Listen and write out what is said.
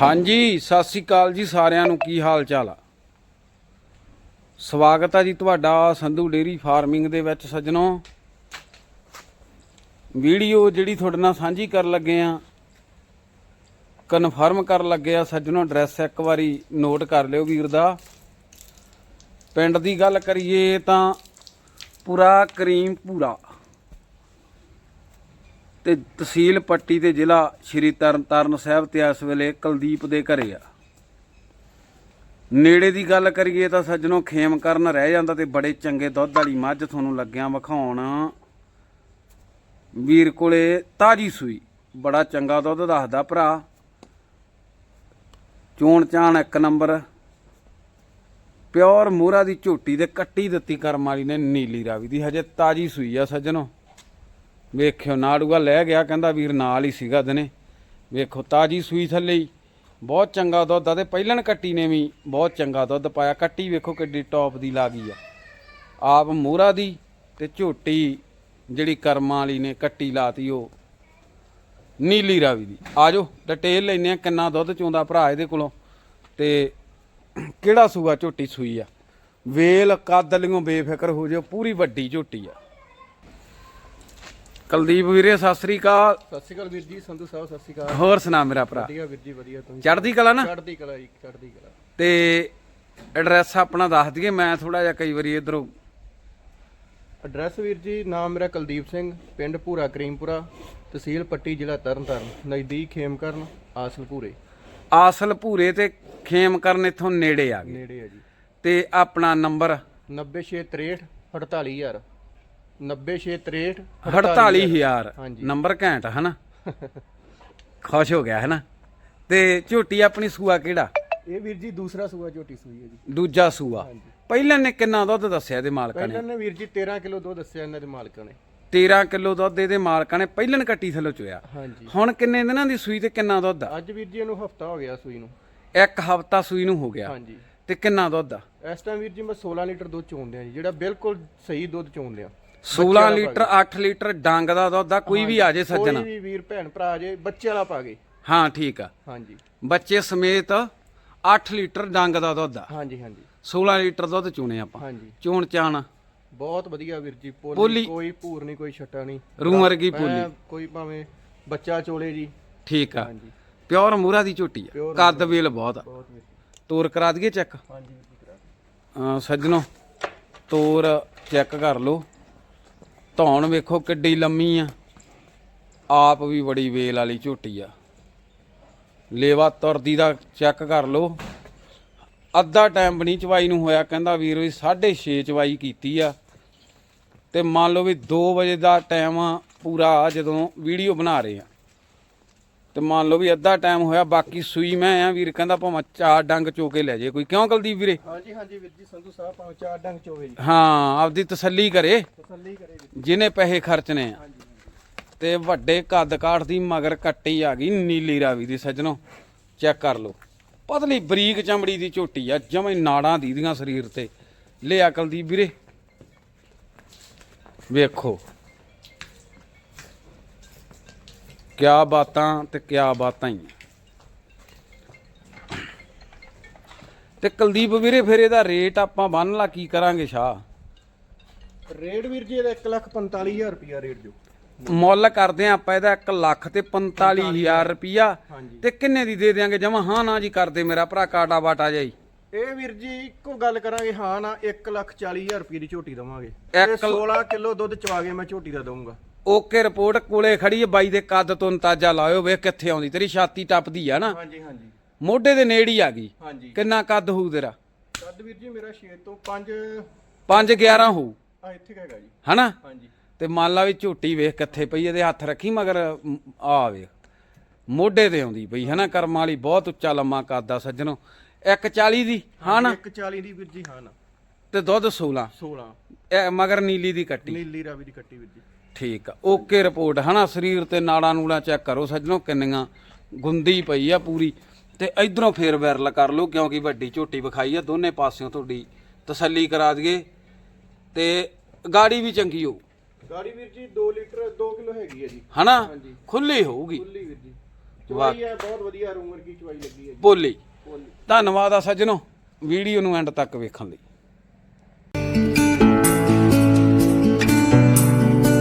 ਹਾਂਜੀ, ਸਤਿ ਸ੍ਰੀ ਅਕਾਲ ਜੀ ਸਾਰਿਆਂ ਨੂੰ। ਕੀ ਹਾਲ ਚਾਲ ਆ? ਸਵਾਗਤ ਆ ਜੀ ਤੁਹਾਡਾ ਸੰਧੂ ਡੇਰੀ ਫਾਰਮਿੰਗ ਦੇ ਵਿੱਚ ਸੱਜਣੋ। ਵੀਡੀਓ ਜਿਹੜੀ ਤੁਹਾਡੇ ਨਾਲ ਸਾਂਝੀ ਕਰਨ ਲੱਗੇ ਆ ਕਨਫਰਮ ਕਰਨ ਲੱਗੇ ਆ ਸੱਜਣੋ ਐਡਰੈਸ ਇੱਕ ਵਾਰੀ ਨੋਟ ਕਰ ਲਿਓ ਵੀਰ ਦਾ। ਪਿੰਡ ਦੀ ਗੱਲ ਕਰੀਏ ਤਾਂ ਪੂਰਾ ਕਰੀਮ ਪੂਰਾ ਤੇ ਤਹਿਸੀਲ ਪੱਟੀ ਤੇ ਜ਼ਿਲ੍ਹਾ ਸ਼੍ਰੀ ਤਰਨਤਾਰਨ ਸਾਹਿਬ ਤੇ ਇਸ ਵੇਲੇ ਕੁਲਦੀਪ ਦੇ ਘਰੇ ਆ। ਨੇੜੇ ਦੀ ਗੱਲ ਕਰੀਏ ਤਾਂ ਸੱਜਣੋ ਖੇਮ ਕਰਨ ਰਹਿ ਜਾਂਦਾ ਤੇ ਬੜੇ ਚੰਗੇ ਦੁੱਧ ਵਾਲੀ ਮੱਝ ਤੁਹਾਨੂੰ ਲੱਗਿਆ ਵਿਖਾਉਣ। ਵੀਰ ਕੋਲੇ ਤਾਜੀ ਸੂਈ, ਬੜਾ ਚੰਗਾ ਦੁੱਧ ਦੱਸਦਾ ਭਰਾ। ਚੋਣ ਚਾਣ ਇੱਕ ਨੰਬਰ। ਪਿਓਰ ਮੋਹਰਾ ਦੀ ਝੋਟੀ ਤੇ ਕੱਟੀ ਦਿੱਤੀ ਕਰਮ ਵਾਲੀ ਨੇ ਨੀਲੀ ਰਾਵੀ ਦੀ, ਹਜੇ ਤਾਜੀ ਸੂਈ ਆ ਸੱਜਣੋ। ਵੇਖਿਓ, ਨਾੜੂਆ ਲੈ ਗਿਆ, ਕਹਿੰਦਾ ਵੀਰ ਨਾਲ ਹੀ ਸੀਗਾ ਦਨੇ। ਵੇਖੋ, ਤਾਜੀ ਸੂਈ ਥੱਲੇ ਹੀ। ਬਹੁਤ ਚੰਗਾ ਦੁੱਧ ਆ ਤੇ ਪਹਿਲਣ ਕੱਟੀ ਨੇ ਵੀ ਬਹੁਤ ਚੰਗਾ ਦੁੱਧ ਪਾਇਆ। ਕੱਟੀ ਵੇਖੋ ਕਿੱਡੀ ਟੌਪ ਦੀ ਲਾ ਗਈ ਆ। ਆਪ ਮੋਹਰਾ ਦੀ ਤੇ ਝੋਟੀ ਜਿਹੜੀ ਕਰਮਾਂ ਵਾਲੀ ਨੇ ਕੱਟੀ ਲਾਤੀ ਉਹ। ਨੀਲੀ ਰਾਵੀ ਦੀ। ਆਜੋ, ਡਿਟੇਲ ਲੈਨੇ ਆ ਕਿੰਨਾ ਦੁੱਧ ਚੋਂਦਾ ਭਰਾ ਇਹਦੇ ਕੋਲੋਂ। ਤੇ ਕਿਹੜਾ ਸੂਆ ਝੋਟੀ ਸੂਈ ਆ? ਵੇਲ, ਕੱਦ ਬੇਫਿਕਰ ਹੋ ਜਿਓ, ਪੂਰੀ ਵੱਡੀ ਝੋਟੀ ਆ। ਕੁਲਦੀਪ ਵੀਰੇ ਸਤਿ ਸ੍ਰੀ ਅਕਾਲ। ਸਤਿ ਸ਼੍ਰੀ ਅਕਾਲ ਵੀਰ ਜੀ ਸੰਧੂ ਸਾਹਿਬ ਸਤਿ ਸ਼੍ਰੀ ਅਕਾਲ। ਹੋਰ ਸੁਣਾ ਮੇਰਾ ਭਰਾ। ਵਧੀਆ ਵੀਰ ਜੀ ਵਧੀਆ ਤੁਸੀਂ ਚੜ੍ਹਦੀ ਕਲਾ ਨਾ? ਚੜ੍ਹਦੀ ਕਲਾ ਜੀ ਚੜ੍ਹਦੀ ਕਲਾ। ਤੇ ਐਡਰੈਸ ਆਪਣਾ ਦੱਸ ਦਈਏ ਮੈਂ ਥੋੜਾ ਜਿਹਾ ਕਈ ਵਾਰੀ ਇਧਰੋਂ ਐਡਰੈਸ ਵੀਰ ਜੀ ਨਾਮ ਮੇਰਾ ਕੁਲਦੀਪ ਸਿੰਘ ਪਿੰਡ ਭੂਰਾ ਕਰੀਮਪੁਰਾ ਤਹਿਸੀਲ ਪੱਟੀ ਜ਼ਿਲ੍ਹਾ ਤਰਨਤਾਰਨ ਨਜ਼ਦੀਕ ਖੇਮਕਰਨ ਆਸਲਪੂਰੇ ਆਸਲ ਭੂਰੇ ਤੇ ਖੇਮ ਕਰਨ ਇੱਥੋਂ ਨੇੜੇ ਆ ਗਏ। ਨੇੜੇ ਹੈ ਜੀ। ਤੇ ਆਪਣਾ ਨੰਬਰ? 9663 48000 9663 48000 ਹਾਂਜੀ। ਨੰਬਰ ਘੈਂਟ ਹਨਾ? ਖੁਸ਼ ਹੋ ਗਿਆ ਹਨਾ? ਤੇ ਝੋਟੀ ਆਪਣੀ ਸੂਆ ਕਿਹੜਾ? ਇਹ ਵੀਰ ਜੀ ਦੂਸਰਾ ਸੂਆ ਝੋਟੀ ਸੂਈ ਹੈ ਜੀ। ਦੂਜਾ ਸੂਆ। ਪਹਿਲਾਂ ਨੇ ਕਿੰਨਾ ਦੁੱਧ ਦੱਸਿਆ ਇਹਦੇ ਮਾਲਕਾਂ ਨੇ? ਪਹਿਲਾਂ ਨੇ ਵੀਰ ਜੀ 13 ਕਿਲੋ ਦੁੱਧ ਦੱਸਿਆ ਇਹਨਾਂ ਦੇ ਮਾਲਕਾਂ ਨੇ। 13 ਕਿਲੋ ਦੁੱਧ ਇਹਦੇ ਮਾਲਕਾਂ ਨੇ ਪਹਿਲਾਂ ਕੱਟੀ ਥੱਲੇ ਚੋਇਆ ਹੁਣ ਕਿੰਨੇ ਦਿਨਾਂ ਦੀ ਸੂਈ ਤੇ ਕਿੰਨਾ ਦੁੱਧ ਆ? ਅੱਜ ਵੀਰ ਜੀ ਇਹਨੂੰ ਹਫਤਾ ਹੋ ਗਿਆ ਸੂਈ ਨੂੰ। ਇੱਕ ਹਫਤਾ ਸੂਈ ਨੂੰ ਹੋ ਗਿਆ। ਹਾਂਜੀ। ਤੇ ਕਿੰਨਾ ਦੁੱਧ ਆ? ਇਸ ਟਾਈਮ ਵੀਰ ਜੀ ਮੈਂ 16 ਲੀਟਰ ਦੁੱਧ ਚੋਂਦੇ ਆ ਜੀ ਜਿਹੜਾ ਬਿਲਕੁਲ ਸਹੀ ਦੁੱਧ ਚੋਂਦੇ ਆ 16 ਲੀਟਰ 8 ਲੀਟਰ ਡੰਗ ਦਾ ਦੁੱਧ ਆ ਕੋਈ ਵੀ ਆ ਜੇ ਸੱਜਣਾ ਕੋਈ ਵੀ ਵੀਰ ਭੈਣ ਭਰਾ ਜੇ ਬੱਚੇ ਵਾਲਾ ਪਾ ਗਏ। ਹਾਂ ਠੀਕ ਆ। ਹਾਂਜੀ। ਬੱਚੇ ਸਮੇਤ 8 ਲੀਟਰ ਡੰਗ ਦਾ ਦੁੱਧ ਆ। ਹਾਂਜੀ ਹਾਂਜੀ। 16 ਲੀਟਰ ਦੁੱਧ ਚੂਣੇ ਆਪਾਂ। ਹਾਂਜੀ। ਚੂਣ ਚਾਣ। ਬਹੁਤ ਵਧੀਆ ਵੀਰ ਜੀ ਪੋਲੀ- ਪੋਲੀ। ਕੋਈ ਭੂਰ ਨਹੀਂ ਕੋਈ ਛੱਟਾ ਨਹੀਂ। ਰੂਹ ਵਰਗੀ ਪੋਲੀ। ਕੋਈ ਭਾਵੇਂ ਬੱਚਾ ਚੋਲੇ ਜੀ। ਠੀਕ ਆ। ਹਾਂਜੀ। ਪਿਓਰ ਮੂਰਾ ਦੀ ਝੋਟੀ ਆ। Pure ਕੱਦ ਵੇਲ ਬਹੁਤ ਆ। ਬਹੁਤ ਵੀਰ ਜੀ। ਤੋਰ ਕਰਾ ਦਈਏ ਚੈੱਕ? ਹਾਂਜੀ ਵੀਰ ਜੀ ਕਰਾ ਦਿਓ। ਸੱਜਣੋ ਤੋਰ ਚੈੱਕ ਕਰ ਲਓ। ਧੌਣ ਵੇਖੋ ਕਿੱਡੀ ਲੰਮੀ ਆ। ਆਪ ਵੀ ਬੜੀ ਵੇਲ ਵਾਲੀ ਝੋਟੀ ਆ। ਲੇਵਾ ਤੁਰਦੀ ਦਾ ਚੈੱਕ ਕਰ ਲਓ। ਅੱਧਾ ਟਾਈਮ ਬਣੀ ਚਵਾਈ ਨੂੰ ਹੋਇਆ, ਕਹਿੰਦਾ ਵੀਰ ਵੀ 6:30 ਚਵਾਈ ਕੀਤੀ ਆ। ਤੇ ਮੰਨ ਲਓ ਵੀ 2 ਵਜੇ ਦਾ ਟਾਈਮ ਪੂਰਾ ਜਦੋਂ ਵੀਡੀਓ ਬਣਾ ਰਹੇ ਆ। ਤੇ ਮੰਨ ਲਓ ਵੀ ਅੱਧਾ ਟਾਈਮ ਹੋਇਆ ਬਾਕੀ ਸੂਈ ਮੈਂ ਆ ਵੀਰ ਕਹਿੰਦਾ ਭਾਵੇਂ ਚਾਰ ਡੰਗ ਚੋ ਕੇ ਲੈ ਜੇ ਕੋਈ। ਕਿਉਂ ਕੁਲਦੀਪ ਵੀਰੇ? ਹਾਂਜੀ ਹਾਂਜੀ ਵੀਰ ਜੀ ਸੰਧੂ ਸਾਹਿਬ ਭਾਵੇਂ ਚਾਰ ਡੰਗ ਚੋਵੇ ਜੀ। ਹਾਂ ਆਪਦੀ ਤਸੱਲੀ ਕਰੇ। ਤਸੱਲੀ ਕਰੇ ਜਿਹਨੇ ਪੈਸੇ ਖਰਚਨੇ ਆ। ਤੇ ਵੱਡੇ ਕੱਦ ਕਾਠ ਦੀ ਮਗਰ ਕੱਟੀ ਆ ਗਈ ਨੀਲੀ ਰਾਵੀ ਦੀ ਸੱਜਣੋ। ਚੈੱਕ ਕਰ ਲਓ। ਪਤਲੀ ਬਰੀਕ ਚਮੜੀ ਦੀ ਝੋਟੀ ਆ ਜਮੇ ਨਾੜਾਂ ਦੀਦੀਆਂ ਸਰੀਰ ਤੇ। ਲੈ ਅਕਲ ਦੀ ਵੀਰੇ। ਵੇਖੋ। ਕਿਆ ਬਾਤਾਂ ਤੇ ਕਿਆ ਬਾਤਾਂ ਹੀ। ਤੇ ਕੁਲਦੀਪ ਵੀਰੇ ਫਿਰ ਇਹਦਾ ਰੇਟ ਆਪਾਂ ਬੰਨ ਲਾ ਕੀ ਕਰਾਂਗੇ ਸ਼ਾਹ? ਰੇਟ ਵੀਰ ਜੀ ਇਹਦਾ 145000 ਰੁਪਿਆ ਰੇਟ ਜੋ ਮੁੱਲ ਕਰਦੇ ਆ ਆਪਾਂ ਇਹਦਾ 1 ਲੱਖ ਤੇ 45000 ਰੁਪਿਆ ਤੇ ਕਿੰਨੇ ਦੀ ਦੇ ਦਿਆਂਗੇ? ਜਮਾ ਹਾਂ ਨਾ ਜੀ ਕਰਦੇ ਮੇਰਾ ਭਰਾ ਕਾਟਾ ਬਾਟਾ ਜਾਈ ਇਹ ਵੀਰ ਜੀ ਇੱਕੋ ਗੱਲ ਕਰਾਂਗੇ ਹਾਂ ਨਾ 140000 ਰੁਪਏ ਦੀ ਝੋਟੀ ਦਵਾਂਗੇ। ਤੇ 16 ਕਿਲੋ ਦੁੱਧ ਚਵਾ ਕੇ ਮੈਂ ਝੋਟੀ ਦਾ ਦਊਂਗਾ। ਓਕੇ ਰਿਪੋਰਟ ਕੋਲੇ ਖੜੀ ਹੈ ਬਾਈ ਦੇ ਕੱਦ ਤੋਂ ਅੰਦਾਜ਼ਾ ਲਾਇਓ ਵੇਖ ਕਿੱਥੇ ਆਉਂਦੀ ਤੇਰੀ ਛਾਤੀ ਟੱਪਦੀ ਆ ਨਾ। ਹਾਂਜੀ ਹਾਂਜੀ। ਮੋਢੇ ਦੇ ਨੇੜੇ ਹੀ ਆ ਗਈ। ਹਾਂਜੀ। ਕਿੰਨਾ ਕੱਦ ਹੋਊ ਤੇਰਾ? ਕੱਦ ਵੀਰ ਜੀ ਮੇਰਾ 6 ਤੋਂ 5 5 11 ਹੋਊ। ਆ ਇੱਥੇ ਕੁ ਹੈਗਾ ਜੀ। ਹਨਾ? ਹਾਂਜੀ। ਤੇ ਮੰਨ ਲਾ ਵੀ ਝੋਟੀ ਵੇਖ ਕਿੱਥੇ ਪਈ ਇਹਦੇ ਹੱਥ ਰੱਖੀ ਮਗਰ ਆ ਵੇਖ। ਮੋਢੇ ਤੇ ਆਉਂਦੀ ਪਈ ਹਨਾ? ਕਰਮਾਂ ਵਾਲੀ ਬਹੁਤ ਉੱਚਾ ਲੰਮਾ ਕੱਦ ਆ ਸੱਜਣੋ। 140 ਦੀ ਹਾਂ ਨਾ? 140 ਦੀ ਵੀਰ ਜੀ ਹਾਂ ਨਾ। ਤੇ ਦੁੱਧ 16 16 ਇਹ ਮਗਰ ਨੀਲੀ ਦੀ ਕੱਟੀ। ਨੀਲੀ ਰਾਵੀ ਦੀ ਕੱਟੀ ਵੀਰ ਜੀ। ਠੀਕ ਆ। ਓਕੇ ਰਿਪੋਰਟ ਹਨਾ ਸਰੀਰ ਤੇ ਨਾੜਾਂ ਨੂੜਾਂ ਚੈੱਕ ਕਰੋ ਸੱਜਣੋ ਕਿੰਨੀਆਂ ਗੁੰਦੀ ਪਈ ਆ ਪੂਰੀ। ਤੇ ਇਧਰੋਂ ਫੇਰ ਵਾਇਰਲ ਕਰ ਲਓ ਕਿਉਂਕਿ ਵੱਡੀ ਝੋਟੀ ਵਿਖਾਈ ਆ ਦੋਨੇ ਪਾਸਿਓਂ ਤੁਹਾਡੀ ਤਸੱਲੀ ਕਰਾ ਦਈਏ। ਤੇ ਗਾੜੀ ਵੀ ਚੰਗੀ ਹੋ ਗਾੜੀ ਵੀਰ ਜੀ 2 ਲੀਟਰ 2 ਕਿਲੋ ਹੈਗੀ ਹੈ ਜੀ। ਹਨਾ? ਹਾਂਜੀ। ਖੁੱਲੀ ਹੋਊਗੀ। ਖੁੱਲੀ ਵੀਰ ਜੀ। ਚਵਾਈ ਹੈ ਬਹੁਤ ਵਧੀਆ ਰੂਮਰ ਕੀ ਚਵਾਈ ਲੱਗੀ ਹੈ ਜੀ। ਬੋਲੀ। ਬੋਲੀ। ਧੰਨਵਾਦ ਆ ਸੱਜਣੋ। ਵੀਡੀਓ ਨੂੰ ਐਂਡ ਤੱਕ ਵੇਖਣ ਲਈ।